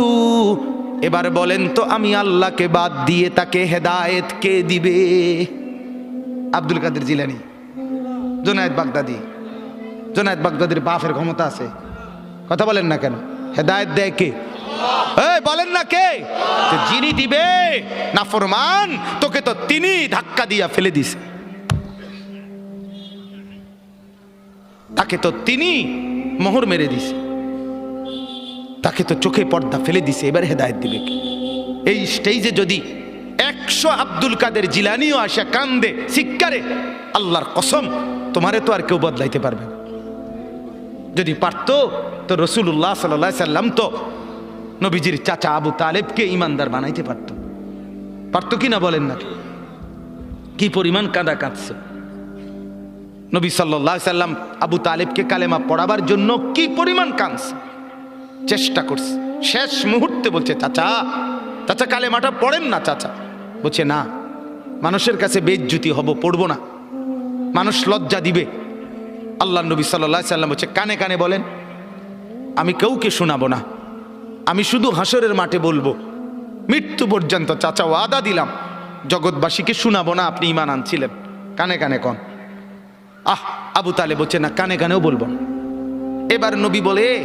বন্ধু। এবার বলেন তো আমি আল্লাহকে বাদ দিয়ে তাকে হেদায়েত কে দিবে? আব্দুল কাদের জিলানি, জোনায়েদ বাগদাদি, জোনায়েদ বাগদাদির বাফের ক্ষমতা আছে। কথা বলেন না কেন? হেদায়েত দেয় কে? বলেন না কে? যিনি দিবে না ফরমান তোকে তো তিনি ধাক্কা দিয়া ফেলে দিছে। তাকে তো তিনি মোহর মেরে দিছে। তাকে তো চোখে পর্দা ফেলে দিছে, এবার হেদায়েত দিবে এই স্টেজে যদি একশো আব্দুল কাদের জিলানিও আসা কান্দে শিক্ষারে আল্লাহর কসম, তোমারে তো আর কেউ বদলাইতে পারবে না। যদি পারতো, তো রসুল্লাহ সাল্লাহ সাল্লাম তো নবীজির চাচা আবু তালেবকে ইমানদার বানাইতে পারত। পারতো কি না বলেন না? কি পরিমাণ কাঁদা কাঁদছে। নবী সাল্লাহ সাল্লাম আবু তালেবকে কালেমা পড়াবার জন্য কি পরিমাণ কাঁদছে? চেষ্টা করছে। শেষ মুহূর্তে বলছে, চাচা চাচা কালেমাটা পড়েন না, চাচা। বলছে, না, মানুষের কাছে বেজ্জুতি হব, পড়ব না। মানুষ লজ্জা দিবে। আল্লাহ নবী সাল্লাহ সাল্লাম বলছে, কানে কানে বলেন, আমি কাউকে শোনাবো না। আমি শুধু হাসরের মাঠে বলব। মৃত্যু পর্যন্ত, চাচা, ওয়াদা দিলাম। জগৎবাসীকে শোনাবো না, আপনি ইমান আনছিলেন। কানে কানে কন। আহ, আবু তালে বলছে, না, কানে কানেও বলব এবার নবী বলে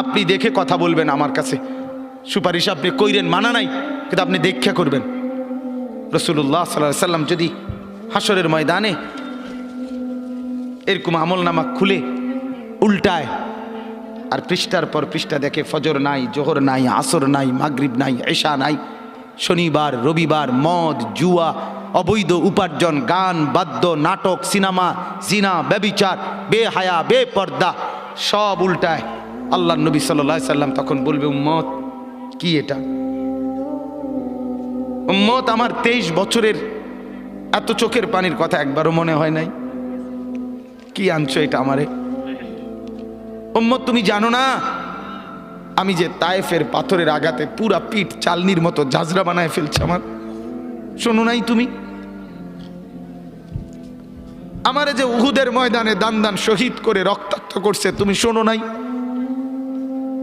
আপনি দেখে কথা বলবেন আমার কাছে। সুপারিশ আপনি কইরেন, মানা নাই, কিন্তু আপনি দেখে করবেন। রসুল্লাহ সাল্লাহ সাল্লাম যদি হাসরের ময়দানে এরকম আমল নামা খুলে, উল্টায়, আর পৃষ্ঠার পর পৃষ্ঠা দেখে ফজর নাই, জোহর নাই, আসর নাই, মাগরিব নাই এশা নাই, শনিবার, রবিবার, মদ, জুয়া, অবৈধ উপার্জন, গান, বাদ্য, নাটক, সিনেমা, জিনা, ব্যবিচার, বেহায়া, বেপর্দা, সব উল্টায়। আল্লাহ নবী সাল্লাহ সাল্লাম তখন বলবে, উম্মত, কি এটা? উম্মত, আমার তেইশ বছরের এত চোখের পানির কথা একবারও মনে হয় নাই। কি আনছো এটা আমারে? উম্মত, তুমি জানো না, আমি যে তায়েফের পাথরের আঘাতে পুরা পিঠ চালনির মতো জাজরা বানায় ফেলছে আমার। শোনো নাই তুমি? আমারে যে উহুদের ময়দানে দান দান শহীদ করে রক্তাক্ত করছে, তুমি শোনো নাই?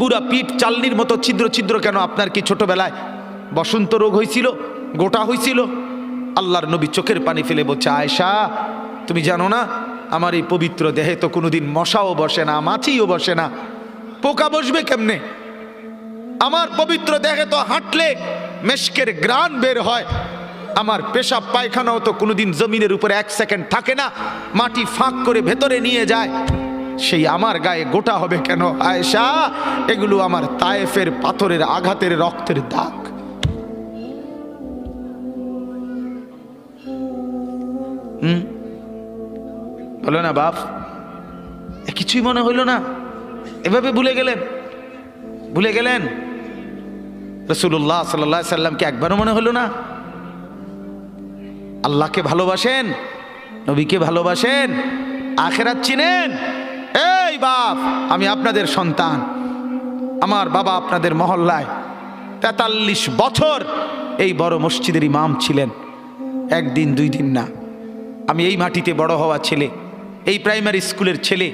পুরা পিঠ চালনির মতো ছিদ্র ছিদ্র কেন আপনার কি ছোটবেলায় বসন্ত রোগ হয়েছিল গোটা হয়েছিল আল্লাহর নবী চোখের পানি ফেলে বলছে, আয়েশা, তুমি জানো না, আমার এই পবিত্র দেহে তো কোনোদিন মশাও বসে না, মাছিও বসে না। পোকা বসবে কেমনে? আমার পবিত্র দেহে তো হাঁটলে মেশকের গ্রান বের হয়। আমার পেশাব পায়খানাও তো কোনোদিন জমিনের উপরে এক সেকেন্ড থাকে না, মাটি ফাঁক করে ভেতরে নিয়ে যায়। সেই আমার গায়ে গোটা হবে কেন? আয়েশা, এগুলো আমার তায়েফের পাথরের আঘাতের রক্তের দাগ। হুম? বলো না বাপ কিছুই মনে হইল না। এভাবে ভুলে গেলেন। ভুলে গেলেন? রসুল্লাহ সাল্লাহ সাল্লামকে একবারও মনে হলো না? আল্লাহকে ভালোবাসেন? নবীকে ভালোবাসেন? আখেরাত চিনেন? এই বাপ, আমি আপনাদের সন্তান। আমার বাবা আপনাদের মহল্লায় তেতাল্লিশ বছর এই বড় মসজিদের ইমাম ছিলেন। একদিন, দুই দিন না। আমি এই মাটিতে বড় হওয়া ছেলে, এই প্রাইমারি স্কুলের ছেলে,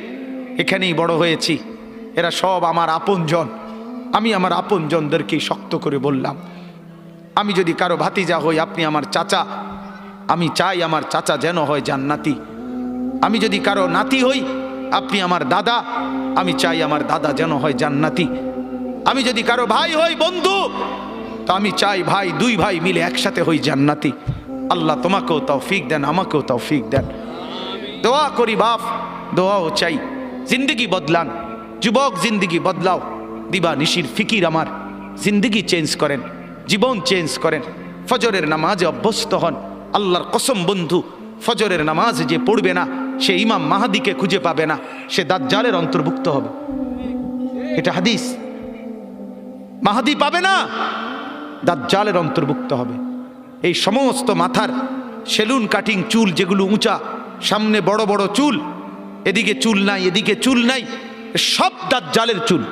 এখানেই বড় হয়েছি। এরা সব আমার আপনজন। আমি আমার আপনজনদেরকেই শক্ত করে বললাম, আমি যদি কারও ভাতিজা হই, আপনি আমার চাচা। আমি চাই আমার চাচা যেন হয় জান্নাতি। আমি যদি কারও নাতি হই আপনি আমার দাদা, আমি চাই আমার দাদা যেন হয় জান্নাতি। আমি যদি কারও ভাই হই, বন্ধু, তো আমি চাই ভাই, দুই ভাই মিলে একসাথে হই জান্নাতি। আল্লাহ তোমাকেও তৌফিক দেন, আমাকেও তৌফিক দেন। দোয়া করি বাপ, দোয়াও চাই। জিন্দগি বদলান। যুবক, জিন্দগি বদলাও। দিবা নিশির ফিকির আমার। জিন্দগি চেঞ্জ করেন। জীবন চেঞ্জ করেন। ফজরের নামাজে অভ্যস্ত হন। আল্লাহর কসম বন্ধু, ফজরের নামাজ যে পড়বে না সে ইমাম মাহাদিকে খুঁজে পাবে না। সে দাজ্জালের অন্তর্ভুক্ত হবে। এটা হাদিস। মাহাদি পাবে না, দাজ্জালের অন্তর্ভুক্ত হবে। এই সমস্ত মাথার সেলুন, কাটিং চুল যেগুলো উঁচা, সামনে বড় বড় চুল, এদিকে চুল নাই, এদিকে চুল নাই, সব দাজ্জালের চুল।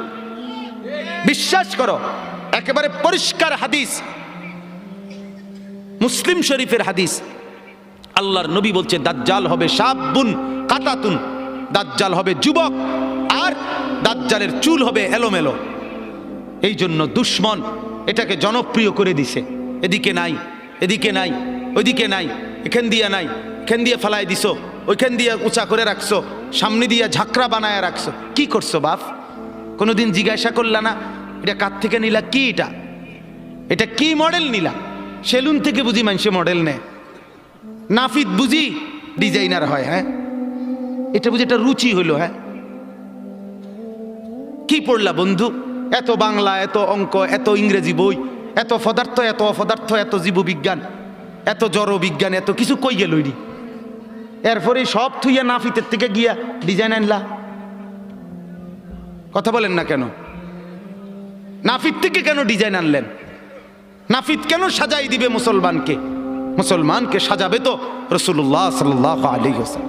বিশ্বাস করো, একেবারে পরিষ্কার হাদিস। মুসলিম শরীফের হাদিস। আল্লাহর নবী বলছে, দাজ্জাল হবে সাবুন কাতাতুন, দাজ্জাল হবে যুবক আর দাজ্জালের চুল হবে এলোমেলো। এই জন্য দুশ্মন এটাকে জনপ্রিয় করে দিছে। এদিকে নাই এদিকে নাই, ওইদিকে নাই, এখান দিয়া নাই, এখান দিয়ে ফেলায় দিছো, ওইখান দিয়ে উঁচা করে রাখছো, সামনে দিয়ে ঝাঁকড়া বানায় রাখছো। কি করছ বাপ? কোনোদিন জিজ্ঞাসা করলা না, এটা কার থেকে নিলা? কি এটা? এটা কি মডেল নিলা? সেলুন থেকে বুঝি মানুষে মডেল নেয়। নাফিদ বুঝি ডিজাইনার হয় হ্যাঁ? এটা বুঝি একটা রুচি হইল হ্যাঁ? কি পড়লা বন্ধু? এত বাংলা, এত অঙ্ক, এত ইংরেজি বই, এত পদার্থ, এত অপদার্থ, এত জীববিজ্ঞান, এত জড় বিজ্ঞান এত কিছু কই গেল এরপরে সব থুইয়া নাফিতের থেকে গিয়া ডিজাইন আনলা। কথা বলেন না কেন? নাফিত থেকে কেন ডিজাইন আনলেন? নাফিত কেন সাজাই দিবে মুসলমানকে? মুসলমানকে সাজাবে তো রসুল্লাহ সাল্লাহ আলী হোসেন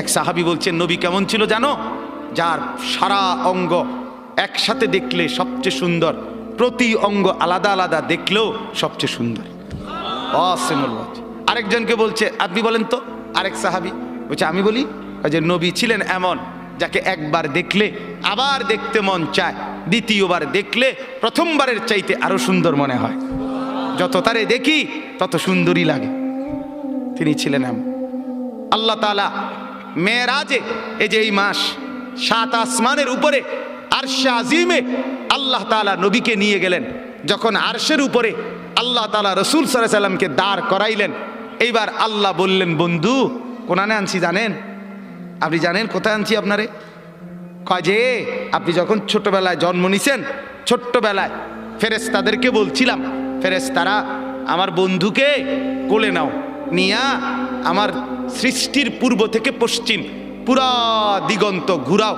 এক সাহাবি বলছেন, নবী কেমন ছিল জানো? যার সারা অঙ্গ একসাথে দেখলে সবচেয়ে সুন্দর, প্রতি অঙ্গ আলাদা আলাদা দেখলেও সবচেয়ে সুন্দর। আরেকজনকে বলছে, আপনি বলেন তো? আরেক সাহাবি বলছে, আমি বলি যে নবী ছিলেন এমন, যাকে একবার দেখলে আবার দেখতে মন চায়, দ্বিতীয়বার দেখলে প্রথমবারের চাইতে আরও সুন্দর মনে হয়। যত তারে দেখি, তত সুন্দরই লাগে। তিনি ছিলেন এমন। আল্লাহ তালা মেয়েরাজে এই যে এই মাস সাত আসমানের উপরে আরশে আজিমে আল্লাহ তালা নবীকে নিয়ে গেলেন। যখন আরশের উপরে আল্লাহ তালা রসুল সাল্লাহ সাল্লামকে দাঁড় করাইলেন, এইবার আল্লাহ বললেন, বন্ধু কোনানে আনছি জানেন? আপনি জানেন কোথায় আনছি আপনারে? যে, আপনি যখন ছোটবেলায় জন্ম নিছেন, ছোট্টবেলায় ফেরেস্তাদেরকে বলছিলাম ফেরেস্তারা আমার বন্ধুকে কোলে নাও, নিয়া আমার সৃষ্টির পূর্ব থেকে পশ্চিম, পুরা দিগন্ত ঘুরাও।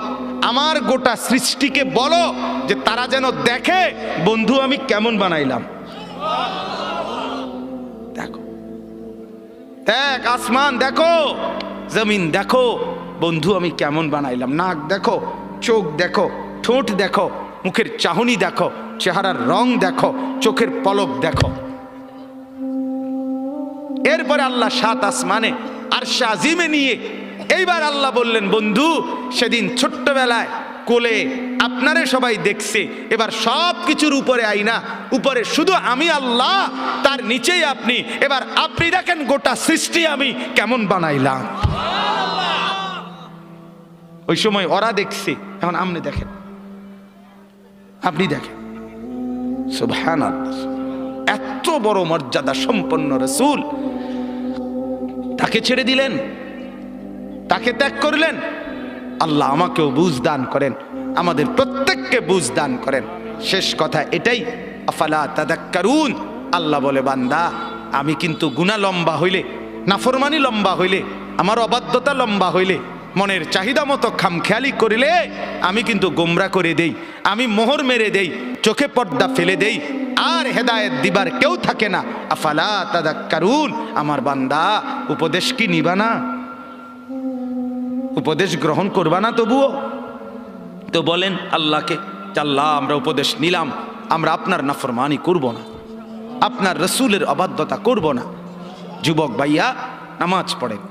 আমার গোটা সৃষ্টিকে বলো যে তারা যেন দেখে বন্ধু আমি কেমন বানাইলাম। দেখো, দেখ আসমান, দেখো, জমিন, দেখো, বন্ধু আমি কেমন বানাইলাম। নাক দেখো, চোখ দেখো, ঠোঁট দেখো, মুখের চাহনি দেখো চেহারার রং দেখো, চোখের পলক দেখো। এরপরে আল্লাহ সাত আসমানে আর আজিমে নিয়ে এইবার আল্লাহ বললেন, বন্ধু, সেদিন ছোট্টবেলায় কোলে আপনারে সবাই দেখছে, এবার সব কিছুর উপরে আইনা উপরে শুধু আমি আল্লাহ, তার নিচেই আপনি, এবার আপনি দেখেন গোটা সৃষ্টি আমি কেমন বানাইলাম। ওই সময় ওরা দেখছে, এখন আপনি দেখেন। আপনি দেখেন। এত বড় মর্যাদা সম্পন্ন রসুল। তাকে ছেড়ে দিলেন, তাকে ত্যাগ করলেন। আল্লাহ আমাকেও বুঝ দান করেন, আমাদের প্রত্যেককে বুঝ দান করেন। শেষ কথা এটাই, আফালা তাদাক্কারুন? আল্লাহ বলে, বান্দা, আমি কিন্তু গুণা লম্বা হইলে, নাফরমানি লম্বা হইলে, আমার অবাধ্যতা লম্বা হইলে মনের চাহিদা মতো খামখেয়ালি করিলে আমি কিন্তু গোমরা করে দেই, আমি মোহর মেরে দেই, চোখে পর্দা ফেলে দেই, আর হেদায়েত দিবার কেউ থাকে না। আফালা তাদাক্কারুন, আমার বান্দা, উপদেশ কি নিবা না? উপদেশ গ্রহণ করবা না তবুও? তো বলেন, আল্লাহকে আল্লাহ আমরা উপদেশ নিলাম, আমরা আপনার নাফরমানি করব না, আপনার রসুলের অবাধ্যতা করব না। যুবক ভাইয়া, নামাজ পড়েন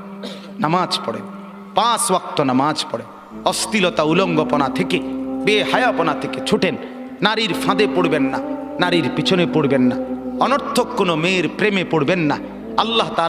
নামাজ পড়েন। পাঁচ ওয়াক্ত নামাজ পড়ে। অস্থিলতা উলঙ্গপনা থেকে, বেহায়াপনা থেকে ছুটেন। নারীর ফাঁদে পড়বেন না, নারীর পিছনে পড়বেন না। অনর্থক কোনো মেয়ের প্রেমে পড়বেন না। আল্লাহ